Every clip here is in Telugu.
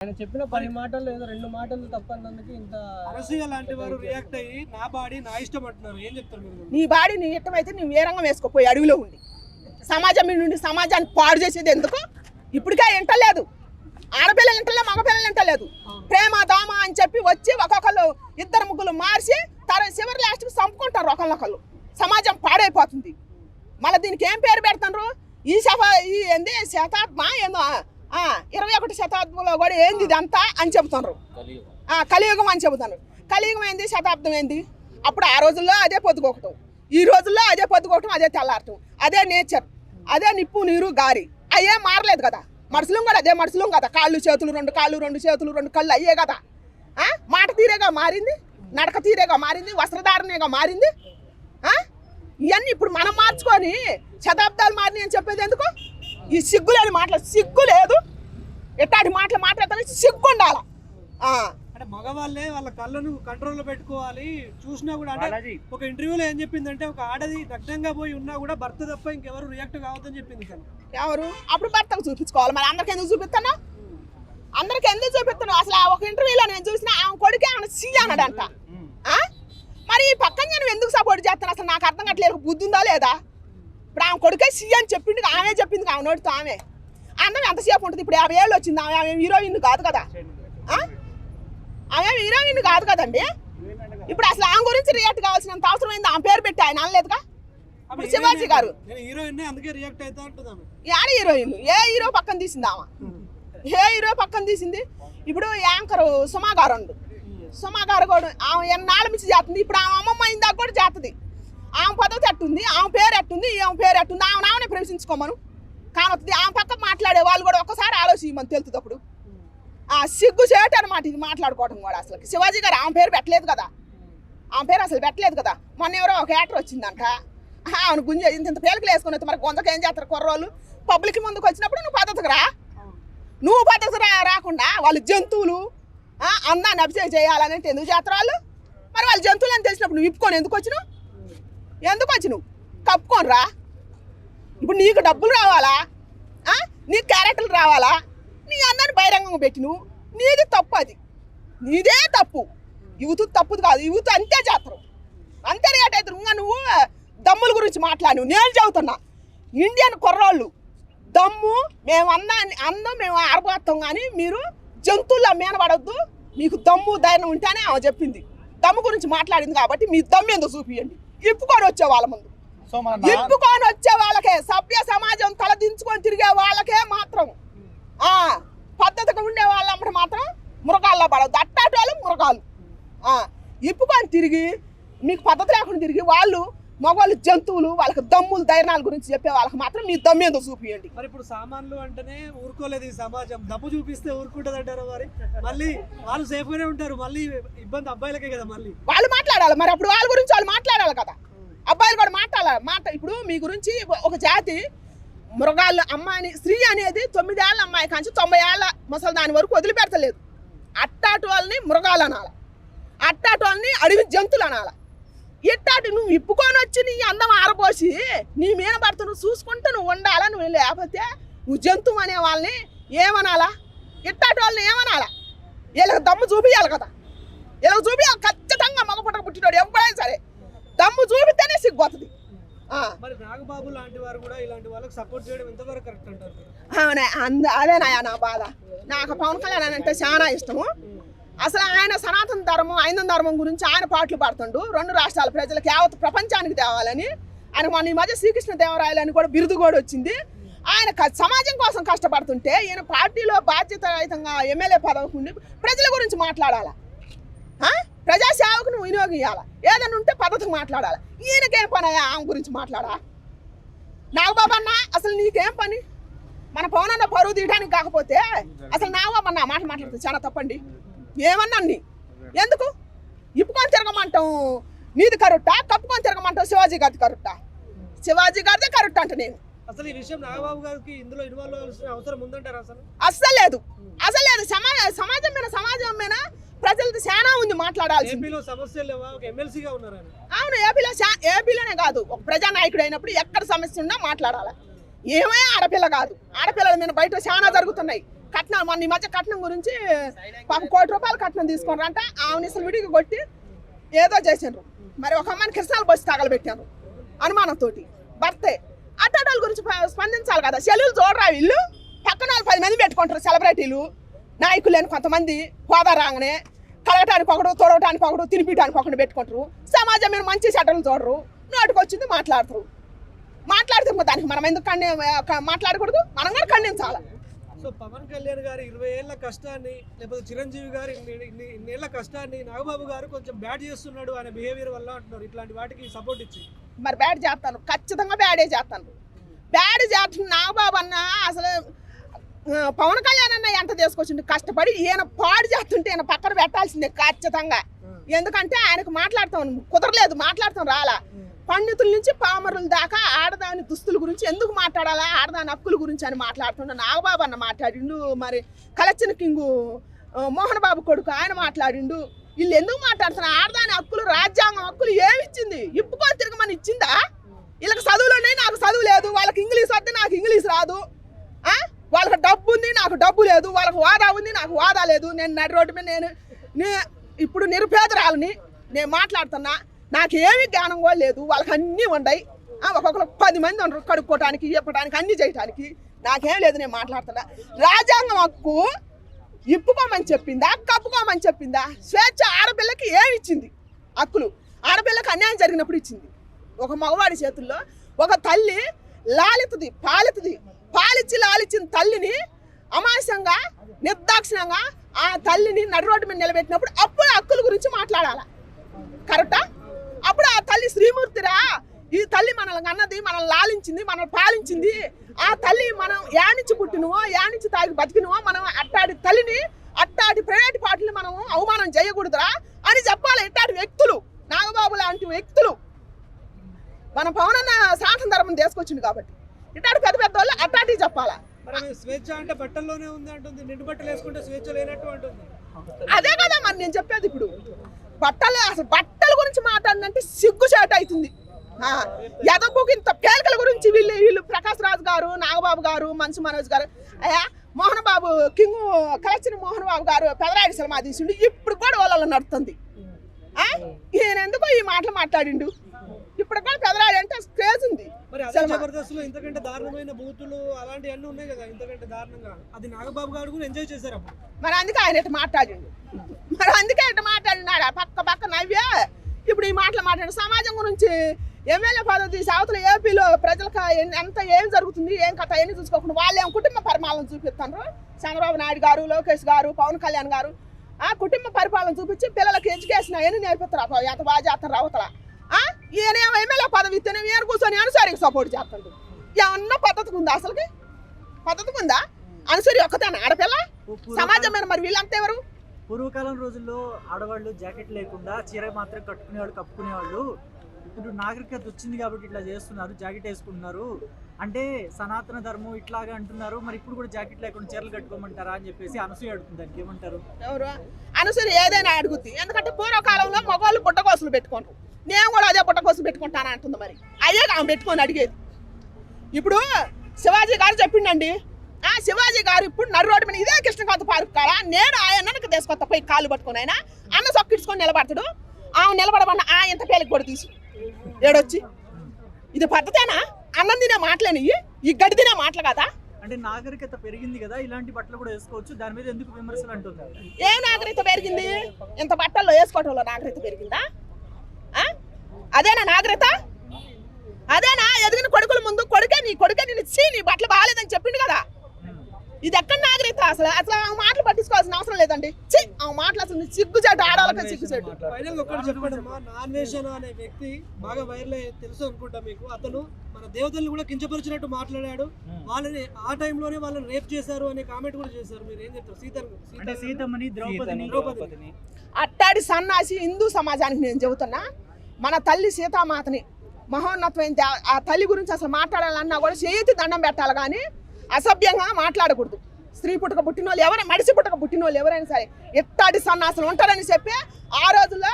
ఆయన చెప్పిన పది మాటలు ఏదో రెండు మాటలు తప్పన్నందుకు ఇంత అనసూయ లాంటి వారు రియాక్ట్ అయ్యి నా బాడీ నా ఇష్టం అంటున్నారు. ఏం చెప్తారు మీరు? నీ బాడీ నీ ఇష్టమైతే నువ్వు ఏ రంగం వేసుకోపోయి అడవిలో ఉండి. సమాజం మీ నుండి సమాజాన్ని పాడు చేసేది ఎందుకు? ఇప్పటికే వింటలేదు ఆడపిల్లలు వింటలే మగపిల్లలు వింటలేదు ప్రేమ దామ అని చెప్పి వచ్చి ఒక్కొక్కరు ఇద్దరు ముగ్గురు మార్చి తర చివరి లాస్ట్కి చంపుకుంటారు ఒకళ్ళొకళ్ళు సమాజం పాడైపోతుంది. మళ్ళీ దీనికి ఏం పేరు పెడతారు ఈ శత ఈ ఏంది? శతాబ్దమా ఏందో? ఇరవై ఒకటి శతాబ్దంలో కూడా ఏంది ఇదంతా అని చెబుతున్నారు కలియుగం అని చెబుతున్నారు కలియుగం ఏంది శతాబ్దం ఏంది? అప్పుడు ఆ రోజుల్లో అదే పొద్దుకోకటం. ఈ రోజుల్లో అదే పొద్దుకోవటం అదే తెల్లారటం. అదే నేచర్ అదే నిప్పు నీరు గారి అయ్యే మారలేదు కదా. మనుషులం కూడా అదే మనుషులం కదా. కాళ్ళు చేతులు రెండు కాళ్ళు రెండు చేతులు రెండు కళ్ళు అయ్యే కదా. మాట తీరేగా మారింది నడక తీరేగా మారింది వస్త్రధారణగా మారింది. ఇవన్నీ ఇప్పుడు మనం మార్చుకొని శతాబ్దాలు మారినాయి అని చెప్పేది ఎందుకు? ఈ సిగ్గులేని మాటలు సిగ్గు లేదు. ఎట్టాటి మాటలు మాట్లాడతాను సిగ్గు ఉండాల? ఆ. అంటే మగవాళ్ళే వాళ్ళ కళ్ళను కంట్రోల్లో పెట్టుకోవాలి. చూసినా కూడా అంటే ఒక ఇంటర్వ్యూలో ఏం చెప్పిందంటే ఒక ఆడది నగ్నంగా పోయి ఉన్నా కూడా భర్త తప్ప ఇంకెవరు రియాక్ట్ కావద్దని చెప్పింది తను. ఎవరు? అప్పుడు భర్తకు చూపించుకోవాలి. మరి అందరికి ఎందుకు చూపిస్తాను? అందరికి ఎందుకు చూపిస్తాను? అసలు ఆ ఒక ఇంటర్వ్యూలో నేను చూసిన ఆమె కొడుకే ఆమె సి అన్నాడంట. ఆ? మరి ఈ పక్కన నేను ఎందుకు సపోర్ట్ చేస్తాను? అసలు నాకు అర్థం కావట్లేదు. బుద్ధి ఉందా లేదా? ఇప్పుడు ఆమె కొడుకే సి అని చెప్పింది ఆమె చెప్పింది ఆమె నోటితో ఆమె. అందరం ఎంతసేపు ఉంటుంది. ఇప్పుడు యాభై ఏళ్ళు వచ్చింది ఆమె ఆమె హీరోయిన్ కాదు కదా. ఆ? ఆమె హీరోయిన్ కాదు కదండి. ఇప్పుడు అసలు ఆమె గురించి రియాక్ట్ కావాల్సినంత అవసరం అయింది ఆమె పేరు పెట్టి ఆయన అనలేదుగా? ఇప్పుడు శివాజీ గారు. యాడ హీరోయిన్ ఏ హీరో పక్కన తీసింది ఆమె? ఏ హీరో పక్కన తీసింది? ఇప్పుడు యాంకర్ సుమా గారు సుమా గారు కూడా ఆమె ఎన్నాళ్ళ మించి చేస్తుంది? ఇప్పుడు ఆమె అమ్మమ్మ అయిందాక కూడా చేస్తుంది. ఆమె పద్ధతి ఎట్టుంది? ఆమె పేరు ఎట్టుంది? ఆమె పేరు ఎట్టుంది? ఆమె నామనే ప్రవేశించుకోమను కానొస్తుంది ఆమె పక్క మాట్లాడే వాళ్ళు కూడా ఒక్కసారి ఆలోచించమని తెలుస్తుంది అప్పుడు. ఆ సిగ్గు చేట అనమాట ఇది మాట్లాడుకోవడం కూడా అసలు శివాజీ గారు ఆమె పేరు పెట్టలేదు కదా? ఆమె పేరు అసలు పెట్టలేదు కదా? మొన్న ఎవరో ఒక యాక్టర్ వచ్చిందంట. ఆమెను గుంజ ఇంత ఇంత పేలికలు వేసుకుని వస్తే మరి గొంతకు ఏం చేస్తారు కుర్రోళ్ళు? పబ్లిక్ ముందుకు వచ్చినప్పుడు నువ్వు పద్ధతికి రా. నువ్వు పద్ధతి రా రాకుండా వాళ్ళు జంతువులు అందాన్ని అభిషేకం చేయాలని ఎందుకు చేస్తారు వాళ్ళు? మరి వాళ్ళు జంతువులు అని తెలిసినప్పుడు నువ్వు ఇప్పుకొని ఎందుకు వచ్చినావు? ఎందుకు వచ్చి నువ్వు? కప్పుకోనరా? ఇప్పుడు నీకు డబ్బులు రావాలా? నీ క్యారెక్టర్లు రావాలా? నీ అన్నాన్ని బహిరంగంగా పెట్టి నువ్వు? నీది తప్పు అది. నీదే తప్పు. యువత తప్పుది కాదు. యువత అంతే చేస్తారు అంతే రేట్ అయితే ఇంకా నువ్వు దమ్ముల గురించి మాట్లాడు నేను చదువుతున్నా ఇండియన్ కుర్రోళ్ళు దమ్ము మేము అందాన్ని అందం మేము ఆరబోస్తాం కానీ మీరు జంతువుల్లో మేనపడద్దు మీకు దమ్ము ధైర్యం ఉంటేనే ఆమె చెప్పింది. దమ్ము గురించి మాట్లాడింది కాబట్టి మీ దమ్ము ఎందుకు చూపియండి? ఇప్పుకొని వచ్చే వాళ్ళ ముందు. ఇప్పుకొని వచ్చే వాళ్ళకే సభ్య సమాజం తలదించుకొని తిరిగే వాళ్ళకే మాత్రం ఆ పద్ధతిగా ఉండే వాళ్ళంటే మాత్రం మృగాల్లో పడవద్దు. అట్టాటి వాళ్ళు ఆ, ఇప్పుకొని తిరిగి మీకు పద్ధతి లేకుండా తిరిగి వాళ్ళు మగవాళ్ళు జంతువులు వాళ్ళకి దమ్ములు ధైర్యాల గురించి చెప్పే వాళ్ళకి మాత్రం మీ దమ్ము ఏందో చూపియండి. మరి ఇప్పుడు సామాన్లు అంటేనే ఊరుకోలేదు ఈ సమాజం. డబ్బు చూపిస్తే ఊరుకుంటది అంటారు మరి? మళ్ళీ వాళ్ళు సేఫ్ గానే ఉంటారు. మళ్ళీ ఇబ్బంది అబ్బాయిలకే కదా మళ్ళీ. వాళ్ళు మాట్లాడాలి. మరి అప్పుడు వాళ్ళ గురించి వాళ్ళు మాట్లాడాలి కదా. అబ్బాయిలు కూడా మాట్లాడాలి. మాట ఇప్పుడు మీ గురించి ఒక జాతి మృగాళ్ళు అమ్మాయిని స్త్రీ అనేది తొమ్మిదేళ్ళ అమ్మాయి కాంచి తొంభై ఏళ్ళ ముసలి దాని వరకు వదిలిపెడతలేదు. అట్టాటి వాళ్ళని మృగాలు అనాలి. అట్టాటి వాళ్ళని అడవి జంతువులు అనాలి. ఇట్టాటి నువ్వు ఇప్పుకొని వచ్చి నీ అందం ఆరబోసి నీ మీద భర్త నువ్వు చూసుకుంటూ నువ్వు ఉండాలా నువ్వు లేకపోతే నువ్వు జంతువు అనే వాళ్ళని ఏమనాలా? ఇట్టాటి వాళ్ళని ఏమనాలా? వీళ్ళకి దమ్ము చూపియాలి కదా. వీళ్ళకి చూపియాలి ఖచ్చితంగా మగ పుట్టక పుట్టినోడు ఎవరైనా సరే. దమ్ము చూపితేనే సిగ్గుతుంది మరి నాగబాబు లాంటి వారు కూడా ఇలాంటి వాళ్ళకి సపోర్ట్ చేయడం ఎంతవరకు కరెక్ట్ అంటారు? మీరు? అవునే? అంద అదేనాయా నా బాధ. నాకు పవన్ కళ్యాణ్ అంటే చాలా ఇష్టము. అసలు ఆయన సనాతన ధర్మం ఐందన ధర్మం గురించి ఆయన పాటలు పాడుతుండు. రెండు రాష్ట్రాల ప్రజలకు యావత్ ప్రపంచానికి తేవాలని. ఆయన మన ఈ మధ్య శ్రీకృష్ణ అని కూడా బిరుదు కూడా వచ్చింది. ఆయన క- సమాజం కోసం కష్టపడుతుంటే ఈయన పార్టీలో బాధ్యతాయుతంగా ఎమ్మెల్యే పదవికి ఉండి ప్రజల గురించి మాట్లాడాలా? ప్రజాసేవకును ప్రజాసేవకు నువ్వు ఏదైనా ఉంటే పద్ధతికి మాట్లాడాలి? ఈయనకేం పని అయ్యా ఆమె గురించి మాట్లాడా? నాగబాబన్నా అసలు నీకేం పని? మన పవనన్న పరువు తీయడానికి కాకపోతే అసలు నాగబాబు ఆ మాట మాట్లాడుతుంది చాలా తప్పండి. ఏమన్నా నీ ఎందుకు? ఇప్పుకొని తిరగమంటాం నీది కరుట్టా? కప్పుకొని తిరగమంటాం శివాజీ గారిది కరుట్టా? శివాజీ గారిదే కరుట్ట అంట నేను. అసలు ఈ విషయం నాగబాబు గారికి ఇందులో ఇన్వాల్వ్ అవ్వాల్సిన అవసరం ఉందంటారు అసలు? లేదు. అసలు లేదు. సమా సమాజం మీద సమాజం మీద ప్రజలది చాలా ఉంది మాట్లాడాల్సింది. ఏపీలో సమస్యలు లేవా? ఒక ఎమ్మెల్సీగా ఉన్నారు ఆయన? అవును ఏపీలో ఏపీలోనే కాదు. ఒక ప్రజానాయకుడు అయినప్పుడు ఎక్కడ సమస్య ఉన్నా మాట్లాడాలి. ఏమే ఆడపిల్ల కాదు. ఆడపిల్లల మీద బయట చాలా జరుగుతున్నాయి. కట్నం మొన్న ఈ మధ్య కట్నం గురించి పాపం కోటి రూపాయలు కట్నం తీసుకున్నారంట. ఆమెను అసలు విడిగా కొట్టి ఏదో చేసిండ్రు. మరి ఒక అమ్మాయిని కృష్ణాలు పోసి తగలబెట్టారు అనుమానంతోటి. భర్తే అట్టడాల గురించి స్పందించాలి కదా. సెల్లులు చూడరా వీళ్ళు? పక్కన వాళ్ళు పది మంది పెట్టుకుంటారు సెలబ్రిటీలు. నాయకులు అని కొంతమంది హోదా రాగానే కలగటానికి ఒకడు తొడవటానికి ఒకడు తినిపించడానికి ఒకటి పెట్టుకుంటారు. సమాజం మీద మంచి చెడ్డలు చూడరు. నోటికి వచ్చింది మాట్లాడతారు. మాట్లాడితే దానికి మనం ఎందుకు ఖండి మాట్లాడకూడదు? మనం కూడా ఖండించాలి? సో పవన్ కళ్యాణ్ గారి ఇరవై ఏళ్ళ కష్టాన్ని లేకపోతే చిరంజీవి గారి ఇన్ని ఇన్ని ఇన్నేళ్ళ కష్టాన్ని నాగబాబు గారు కొంచెం బ్యాడ్ చేస్తున్నాడు ఆయన బిహేవియర్ వల్ల అంటున్నారు. ఇట్లాంటి వాటికి సపోర్ట్ ఇచ్చి. మరి బ్యాడ్ చేస్తాను. ఖచ్చితంగా బ్యాడే చేస్తాను. బ్యాడ్ చేస్తున్న నాగబాబు అన్న అసలు పవన్ కళ్యాణ్ అన్న ఎంత తీసుకొచ్చిండు? కష్టపడి ఈయన పాడు చేస్తుంటే ఈయన పక్కన పెట్టాల్సిందే ఖచ్చితంగా. ఎందుకంటే ఆయనకు మాట్లాడతాం కుదరలేదు మాట్లాడతాం రాలా. పండితుల నుంచి పామరుల దాకా ఆడదాని దుస్తుల గురించి ఎందుకు మాట్లాడాలా? ఆడదాని హక్కుల గురించి అని మాట్లాడుతుండే నాగబాబు అన్న మాట్లాడిండు. మరి కలెక్షన్ కింగు మోహన్ బాబు కొడుకు ఆయన మాట్లాడిండు. వీళ్ళు ఎందుకు మాట్లాడుతున్నారు? ఆడదాని హక్కులు రాజ్యాంగం హక్కులు ఏమి ఇచ్చింది ఇప్పుకొని తిరగమని ఇచ్చిందా? వీళ్ళకి చదువులోనే నాకు చదువు లేదు. వాళ్ళకి ఇంగ్లీష్ వద్ద నాకు ఇంగ్లీష్ రాదు. వాళ్ళకి డబ్బు ఉంది నాకు డబ్బు లేదు. వాళ్ళకి వాదా ఉంది నాకు వాదా లేదు. నేను నడి రోడ్డు మీద నేను నే- ఇప్పుడు నిరుపేదరాలని నేను మాట్లాడుతున్నా. నాకు జ్ఞానం కూడా లేదు. వాళ్ళకి అన్నీ ఉన్నాయి ఒక్కొక్కరు పది మంది ఉండరు కడుక్కోవటానికి చెప్పడానికి అన్ని చేయటానికి. నాకేం లేదు నేను మాట్లాడుతున్నా. రాజ్యాంగం హక్కు ఇప్పుకోమని చెప్పిందా? కప్పుకోమని చెప్పిందా? స్వేచ్ఛ ఆడపిల్లకి ఏమి ఇచ్చింది? హక్కులు. ఆడపిల్లకి అన్యాయం జరిగినప్పుడు ఇచ్చింది. ఒక మగవాడి చేతుల్లో ఒక తల్లి లాలితది పాలితది. పాలిచ్చి లాలిచ్చిన తల్లిని అమానుషంగా నిర్దాక్షిణంగా ఆ తల్లిని నడు రోడ్డు మీద నిలబెట్టినప్పుడు అప్పుడు హక్కుల గురించి మాట్లాడాలి? కరెక్టా అప్పుడు ఆ తల్లి శ్రీమూర్తిరా ఈ తల్లి మనల్ని అన్నది మనల్ని లాలించింది మనల్ని పాలించింది. ఆ తల్లి మనం యానించి పుట్టినవో యానించి తాగి బతికినవో మనం అట్టాడి తల్లిని అట్టాడి ప్రైవేట్ పార్టీని మనం అవమానం చేయకూడదురా. అని చెప్పాలి ఇట్టాడి వ్యక్తులు నాగబాబు లాంటి వ్యక్తులు. మన పవనన్న సనాతన ధర్మం తీసుకొచ్చింది కాబట్టి. ఇట్టాడి పెద్ద పెద్ద వాళ్ళు అట్టాటి చెప్పాలా. స్వేచ్ఛ అంటే బట్టల్లోనే ఉంది అంటుంది. నిండు బట్టలు వేసుకుంటే స్వేచ్ఛ లేనట్టు అంటుంది. అదే కదా మరి నేను చెప్పేది ఇప్పుడు. బట్టలు అసలు బట్టల గురించి మాట్లాడినంటే సిగ్గుచేట అవుతుంది. యదబుకి ఇంత పేలికల గురించి వీళ్ళు వీళ్ళు ప్రకాష్ రాజు గారు నాగబాబు గారు మన్సు మనోజ్ గారు అయ్యా మోహన్ బాబు కింగ్ కలెక్షన్ మోహన్ బాబు గారు పెదరాడి సినిమా తీసిండు. ఇప్పుడు కూడా వాళ్ళ నడుతుంది. ఆ? ఈయన ఎందుకో ఈ మాటలు మాట్లాడిండు? ఇప్పుడు కూడా పెదరాడి అంటే క్రేజ్ ఉంది ఇంతకంటే దారుణమైన బూతులు అలాంటివి అన్నీ ఉన్నాయి కదా ఇంతకంటే దారుణంగా. అది నాగబాబు గారు కూడా ఎంజాయ్ చేశారు మరి అందుకే ఆయన ఇట్లా మాట్లాడిండు. మరి అందుకే ఇట్లా మాట్లాడినాడు? పక్క పక్క నవ్వే ఇప్పుడు ఈ మాటలు మాట్లాడు. సమాజం గురించి ఎమ్మెల్యే పదవి తీసి అవతల ఏపీలో ప్రజలకు ఎంత ఏం జరుగుతుంది ఏం కథ ఎన్ని చూసుకోకుండా వాళ్ళు ఏం కుటుంబ పరిపాలన చూపిస్తున్నారు చంద్రబాబు నాయుడు గారు లోకేష్ గారు పవన్ కళ్యాణ్ గారు ఆ కుటుంబ పరిపాలన చూపించి పిల్లలకి ఎడ్యుకేషన్ అవన్నీ నేర్పిస్తారు. ఎంత బాగా చేస్తారు అవతల. ఆ? ఈయన ఎమ్మెల్యే పదవి ఇస్తేనే ఈయన కూర్చొని అనుసరికి సపోర్ట్ చేస్తాడు. ఏమన్నా పద్ధతికి ఉందా అసలుకి? పద్ధతికి ఉందా? అనుసరి ఒక్కతేనా? ఆడపిల్ల? సమాజం మీద మరి వీళ్ళంతా ఎవరు? పూర్వకాలం రోజుల్లో ఆడవాళ్ళు జాకెట్ లేకుండా చీర మాత్రం కట్టుకునేవాళ్ళు కప్పుకునేవాళ్ళు. ఇప్పుడు నాగరికత వచ్చింది కాబట్టి ఇట్లా చేస్తున్నారు జాకెట్ వేసుకుంటున్నారు. అంటే సనాతన ధర్మం ఇట్లాగా అంటున్నారు మరి ఇప్పుడు కూడా జాకెట్ లేకుండా చీరలు కట్టుకోమంటారా అని చెప్పేసి అనసూయ అడుగుతుంది దానికి. ఏమంటారు? ఎవరు? అనుసరి ఏదైనా అడుగుద్ది. ఎందుకంటే పూర్వకాలంలో మగవాళ్ళు పుట్టకోసులు పెట్టుకోను. నేను కూడా అదే పుట్టకోసులు పెట్టుకుంటానా అంటుంది మరి. అయ్యే ఆమె పెట్టుకొని అడిగేది. ఇప్పుడు శివాజీ గారు చెప్పిండండి. ఆ శివాజీ గారు ఇప్పుడు నడు రోడ్డు మీద ఇదే కృష్ణకాంత పార్క్ కాడ? నేను ఆయనకు తీసుకొస్తా పోయి కాళ్ళు పట్టుకొని. ఆయన అన్న సొక్కించుకొని నిలబడతాడు. ఆమె నిలబడమన్న ఆ ఇంత పేలికి కూడా తీసుకు ఏడొచ్చి? ఇది పద్ధతేనా? అన్నం తినే మాటలేని? ఈ గడి తినే మాటలు కదా? అంటే నాగరికత పెరిగింది కదా ఇలాంటి బట్టలు కూడా వేసుకోవచ్చు. దాని మీద ఎందుకు విమర్శలు అంటున్నారు? ఏ నాగరికత పెరిగింది? ఇంత బట్టల్లో వేసుకోవటంలో నాగరికత పెరిగిందా? అదేనా నాగరికత? అదేనా? ఎదిగిన కొడుకుల ముందు కొడుకే నీ కొడుకే నేను ఇచ్చి నీ బట్టలు బాగాలేదని చెప్పిండు కదా. ఇది ఎక్కడ అసలు అసలు ఆ మాటలు పట్టించుకోవాల్సిన అవసరం లేదండి. చి ఆ మాటలు అసలు సిగ్గుచేటు ఆడవాళ్ళకి సిగ్గుచేటు. ఫైనల్ ఒక్కటి చెప్పండి మా నాన్వేషణ అనే వ్యక్తి బాగా వైరల్ తెలుసు అనుకుంటా మీకు. అతను మన దేవతల్ని కూడా కించపరిచినట్టు మాట్లాడాడు. వాళ్ళని ఆ టైంలోనే వాళ్ళని రేప్ చేశారు అనే కామెంట్ కూడా చేశారు. మీరు ఏం చెప్తారు? సీత అంటే సీతమ్మని ద్రౌపదిని. ద్రౌపదిని. అట్టాడి సన్నాసి హిందూ సమాజానికి నేను చెబుతున్నా మన తల్లి సీతామాతని మహోన్నతమైన ఆ తల్లి గురించి అసలు మాట్లాడాలన్నా కూడా చేతి దండం పెట్టాలి కానీ అసభ్యంగా మాట్లాడకూడదు. స్త్రీ పుట్టక పుట్టిన వాళ్ళు ఎవరైనా మడిసి పుట్టక పుట్టిన వాళ్ళు ఎవరైనా సరే ఎట్టాటి సన్నాసులు ఉంటారని చెప్పి ఆ రోజుల్లో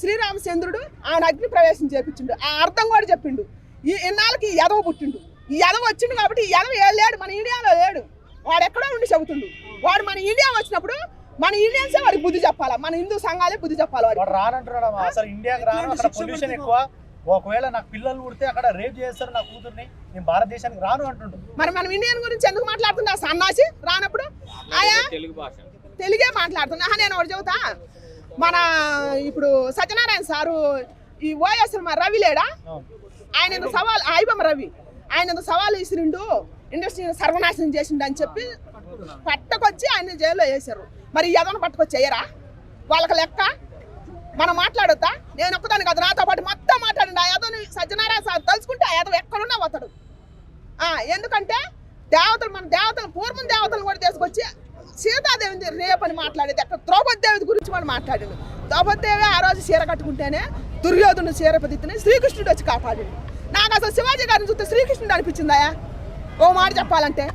శ్రీరామచంద్రుడు ఆయన అగ్ని ప్రవేశం చేపించిండు. ఆ అర్థం కూడా చెప్పిండు. ఈ ఇన్నాళ్ళకి ఈ ఎదవ పుట్టిండు. ఈ ఎదవ వచ్చిండు కాబట్టి ఈ ఎదవ లేడు? మన ఇండియాలో లేడు. వాడు ఎక్కడో ఉండి చెబుతుండు వాడు మన ఇండియా వచ్చినప్పుడు మన ఇండియన్సే వాడికి బుద్ధి చెప్పాలా? మన హిందూ సంఘాలే బుద్ధి చెప్పాలి వాడు రానంటున్నాడు. అసలు ఇండియాకి రాను అక్కడ పొల్యూషన్ ఎక్కువ. ఒకవేళ నాకు పిల్లలు పుడితే అక్కడ రేప్ చేస్తారు నా కూతుర్ని నేను భారతదేశానికి రాను అంటుండు. మరి మనం ఇండియన్ గురించి ఎందుకు మాట్లాడుతున్నా? సన్నాసి రానప్పుడు? ఆయా? తెలుగు భాష. తెలుగే మాట్లాడుతున్నా. నేను ఒకటి చెబుతా. మన ఇప్పుడు సత్యనారాయణ సారు ఈ ఓఎస్ మా రవి లేడా. ఆయన సవాల్? ఐబమ్ రవి. ఆయన సవాల్ ఇసిరిండు? ఇండస్ట్రీని సర్వనాశనం చేసిండు అని చెప్పి పట్టకొచ్చి ఆయన జైల్లో వేశారు. మరి ఎదను పట్టుకొచ్చి వాళ్ళకి లెక్క? మనం మాట్లాడొద్దా? నేను ఒక్కదాన్ని కాదు నాతో పాటు మొత్తం మాట్లాడండి. ఆ యాదవ్ని సత్యనారాయణ సార్ తలుచుకుంటే ఆ యాదవ్ ఎక్కడున్నా పోతాడు. ఎందుకంటే దేవతలు మన దేవతలు పూర్వం దేవతలు కూడా తీసుకొచ్చి సీతాదేవిని రేపని మాట్లాడేది. అక్కడ ద్రౌపది దేవి గురించి మనం మాట్లాడాడు. ద్రౌపదేవి దేవి ఆ రోజు చీర కట్టుకుంటేనే దుర్యోధను చీర పదిత్తుని శ్రీకృష్ణుడు వచ్చి కాపాడాడు. నాకు అసలు శివాజీ గారిని చూస్తే శ్రీకృష్ణుడు అనిపించిందాయా ఓ మాట చెప్పాలంటే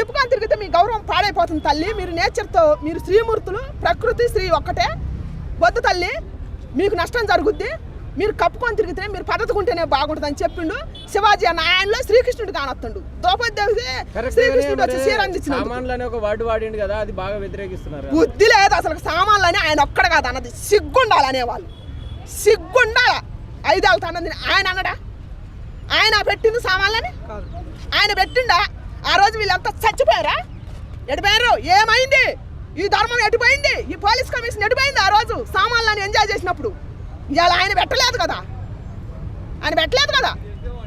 ఇప్పుకొని తిరిగితే మీ గౌరవం పాడైపోతుంది తల్లి. మీరు నేచర్తో మీరు శ్రీమూర్తులు ప్రకృతి శ్రీ ఒక్కటే. వద్దు తల్లి మీకు నష్టం జరుగుద్ది మీరు కప్పుకొని తిరిగితే మీరు పద్ధతిగా ఉంటేనే బాగుంటుందని చెప్పిండు శివాజీ అన్న ఆయనలో శ్రీకృష్ణుడు కానొత్తుండు. ద్రౌపది శ్రీకృష్ణుడు వచ్చి చీర అనే ఒక వర్డ్ వాడిండు కదా అది బాగా వ్యతిరేకిస్తున్నారు. బుద్ధి లేదు అసలు సామాన్లని ఆయన ఒక్కడ కాదు అన్నది. సిగ్గుండాలి. అనేవాళ్ళు సిగ్గుండాల ఐదేళ్ళ అన్నది ఆయన అన్నడా? ఆయన పెట్టింది సామాన్లని? ఆయన పెట్టిండా? ఆ రోజు వీళ్ళంతా చచ్చిపోయారా? ఎడిపోయారు ఏమైంది? ఈ ధర్మం ఎటుపోయింది? ఈ పోలీస్ కమిషన్ ఎటుపోయింది ఆ రోజు? సామాన్లను ఎంజాయ్ చేసినప్పుడు. ఇవాళ ఆయన పెట్టలేదు కదా? ఆయన పెట్టలేదు కదా?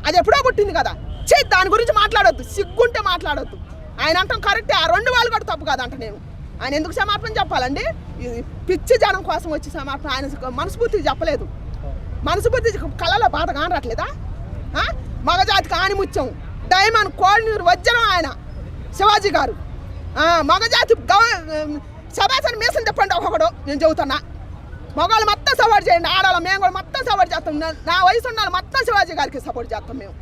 అది ఎప్పుడో పుట్టింది కదా? చే దాని గురించి మాట్లాడొద్దు. సిగ్గుంటే మాట్లాడొద్దు. ఆయన అంటాం కరెక్టే. ఆ రెండు వాళ్ళు కూడా తప్పు కాదంట నేను. ఆయన ఎందుకు క్షమాపణ చెప్పాలండి? ఇది పిచ్చి జనం కోసం వచ్చి క్షమాపణ ఆయన మనస్ఫూర్తిగా చెప్పలేదు. మనస్ఫూర్తి కళలో బాధ కానట్లేదా మగజాతికి ఆనిముత్యం డైమండ్ కోడినూరు వజ్రం ఆయన. శివాజీ గారు. మగజాతి గౌ సభాసన మీసం చెప్పండి ఒకడు నేను చెబుతున్నా. మగవాళ్ళు మొత్తం సపోర్ట్ చేయండి. ఆడవాళ్ళు మేము కూడా మొత్తం సపోర్ట్ చేస్తాం. నా- వయసు ఉన్న మొత్తం శివాజీ గారికి సపోర్ట్ చేస్తాం మేము.